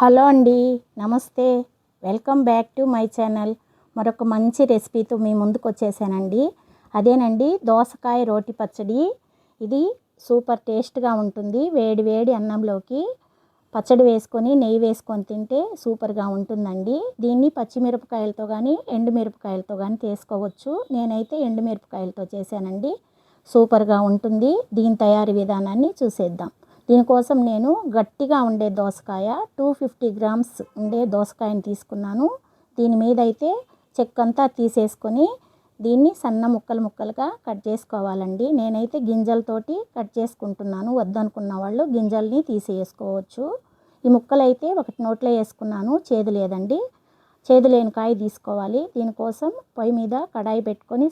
Hello అండి నమస్తే. Welcome back to my channel. మరొక మంచి రెసిపీతో మీ ముందుకు వచ్చేసానండి. అదేనండి దోసకాయ రోటి పచ్చడి. ఇది సూపర్ టేస్ట్గా ఉంటుంది. వేడి వేడి అన్నంలోకి పచ్చడి వేసుకొని నెయ్యి వేసుకొని తింటే సూపర్గా ఉంటుందండి. దీన్ని పచ్చిమిరపకాయలతో కానీ ఎండుమిరపకాయలతో కానీ చేసుకోవచ్చు. నేనైతే ఎండుమిరపకాయలతో చేశానండి. సూపర్గా ఉంటుంది. దీని తయారీ విధానాన్ని చూసేద్దాం. దీనికోసం నేను గట్టిగా ఉండే దోసకాయ టూ ఫిఫ్టీ గ్రామ్స్ ఉండే దోసకాయని తీసుకున్నాను. దీని మీద అయితే చెక్కంతా తీసేసుకొని దీన్ని సన్న ముక్కలు ముక్కలుగా కట్ చేసుకోవాలండి. నేనైతే గింజలతోటి కట్ చేసుకుంటున్నాను. వద్దనుకున్న వాళ్ళు గింజల్ని తీసేసుకోవచ్చు. ఈ ముక్కలు అయితే ఒకటి నోట్లో వేసుకున్నాను. చేదు లేదండి. చేదు లేని కాయ తీసుకోవాలి. దీనికోసం పొయ్యి మీద కడాయి పెట్టుకొని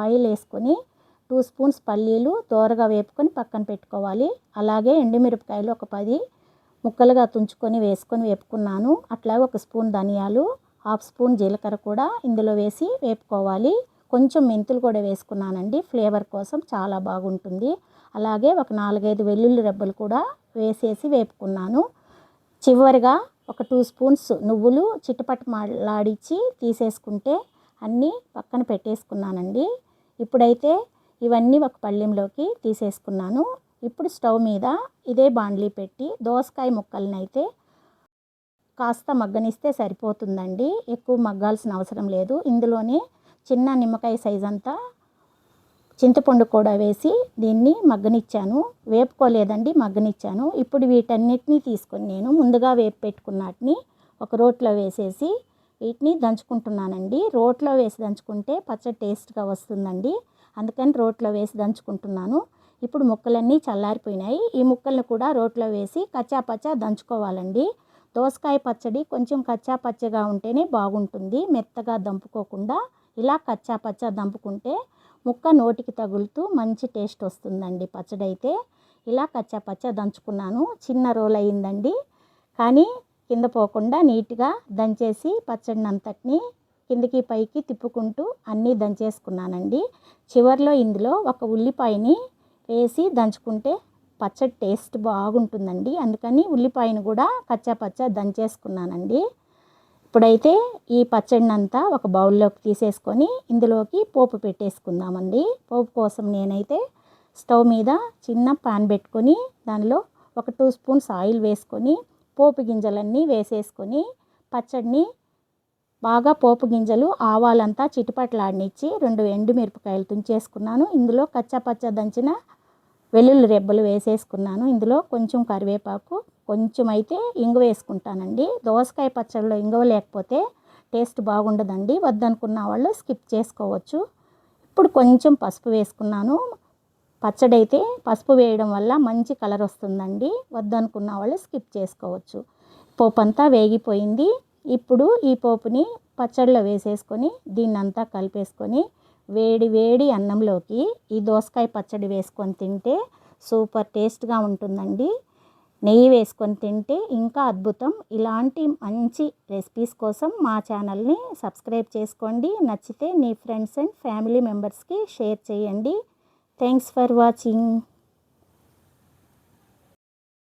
ఆయిల్ వేసుకొని టూ స్పూన్స్ పల్లీలు దోరగా వేపుకొని పక్కన పెట్టుకోవాలి. అలాగే ఎండుమిరపకాయలు ఒక పది ముక్కలుగా తుంచుకొని వేసుకొని వేపుకున్నాను. అట్లాగే ఒక స్పూన్ ధనియాలు హాఫ్ స్పూన్ జీలకర్ర కూడా ఇందులో వేసి వేపుకోవాలి. కొంచెం మెంతులు కూడా వేసుకున్నానండి. ఫ్లేవర్ కోసం చాలా బాగుంటుంది. అలాగే ఒక నాలుగైదు వెల్లుల్లి రెబ్బలు కూడా వేసేసి వేపుకున్నాను. చివరిగా ఒక టూ స్పూన్స్ నువ్వులు చిట్టుపట్టు మాలాడిచ్చి తీసేసుకుంటే అన్నీ పక్కన పెట్టేసుకున్నానండి. ఇప్పుడైతే ఇవన్నీ ఒక పళ్ళెంలోకి తీసేసుకున్నాను. ఇప్పుడు స్టవ్ మీద ఇదే బాండ్లీ పెట్టి దోసకాయ ముక్కలనైతే అయితే కాస్త మగ్గనిస్తే సరిపోతుందండి. ఎక్కువ మగ్గాల్సిన అవసరం లేదు. ఇందులోనే చిన్న నిమ్మకాయ సైజ్ అంతా చింతపండు కూడా వేసి దీన్ని మగ్గనిచ్చాను. వేపుకోలేదండి మగ్గనిచ్చాను. ఇప్పుడు వీటన్నిటిని తీసుకొని నేను ముందుగా వేపు పెట్టుకున్నటిని ఒక రోట్లో వేసేసి వీటిని దంచుకుంటున్నానండి. రోట్లో వేసి దంచుకుంటే పచ్చడి టేస్ట్గా వస్తుందండి. అందుకని రోట్లో వేసి దంచుకుంటున్నాను. ఇప్పుడు ముక్కలన్నీ చల్లారిపోయినాయి. ఈ ముక్కలను కూడా రోట్లో వేసి కచ్చాపచ్చ దంచుకోవాలండి. దోసకాయ పచ్చడి కొంచెం కచ్చాపచ్చగా ఉంటేనే బాగుంటుంది. మెత్తగా దంపుకోకుండా ఇలా కచ్చాపచ్చ దంపుకుంటే ముక్క నోటికి తగులుతూ మంచి టేస్ట్ వస్తుందండి పచ్చడి అయితే ఇలా కచ్చాపచ్చ దంచుకున్నాను. చిన్న రోల్ అయిందండి కానీ కింద పోకుండా నీట్గా దంచేసి పచ్చడిని అంతటిని కిందికి పైకి తిప్పుకుంటూ అన్నీ దంచేసుకున్నానండి. చివరిలో ఇందులో ఒక ఉల్లిపాయని వేసి దంచుకుంటే పచ్చడి టేస్ట్ బాగుంటుందండి. అందుకని ఉల్లిపాయను కూడా కచ్చా పచ్చా దంచేసుకున్నానండి. ఇప్పుడైతే ఈ పచ్చడినంతా ఒక బౌల్లోకి తీసేసుకొని ఇందులోకి పోపు పెట్టేసుకుందామండి. పోపు కోసం నేనైతే స్టవ్ మీద చిన్న పాన్ పెట్టుకొని దానిలో ఒక టూ స్పూన్స్ ఆయిల్ వేసుకొని పోపు గింజలన్నీ వేసేసుకొని పచ్చడిని బాగా పోపు గింజలు ఆవాలంతా చిటిపట్లాడినిచ్చి రెండు ఎండుమిరపకాయలు తుంచేసుకున్నాను. ఇందులో కచ్చపచ్చ దంచిన వెల్లుల్లి రెబ్బలు వేసేసుకున్నాను. ఇందులో కొంచెం కరివేపాకు కొంచెం అయితే ఇంగు వేసుకుంటానండి. దోసకాయ పచ్చడిలో ఇంగువ లేకపోతే టేస్ట్ బాగుండదండి. వద్దనుకున్న వాళ్ళు స్కిప్ చేసుకోవచ్చు. ఇప్పుడు కొంచెం పసుపు వేసుకున్నాను. పచ్చడి అయితే పసుపు వేయడం వల్ల మంచి కలర్ వస్తుందండి వద్దనుకున్న వాళ్ళు స్కిప్ చేసుకోవచ్చు. పోపు అంతా వేగిపోయింది. ఇప్పుడు ఈ పోపుని పచ్చడిలో వేసేసుకొని దీన్నంతా కలిపేసుకొని వేడి వేడి అన్నంలోకి ఈ దోసకాయ పచ్చడి వేసుకొని తింటే సూపర్ టేస్ట్గా ఉంటుందండి. నెయ్యి వేసుకొని తింటే ఇంకా అద్భుతం. ఇలాంటి మంచి రెసిపీస్ కోసం మా ఛానల్ని సబ్స్క్రైబ్ చేసుకోండి. నచ్చితే మీ ఫ్రెండ్స్ అండ్ ఫ్యామిలీ మెంబర్స్కి షేర్ చేయండి. Thanks for watching.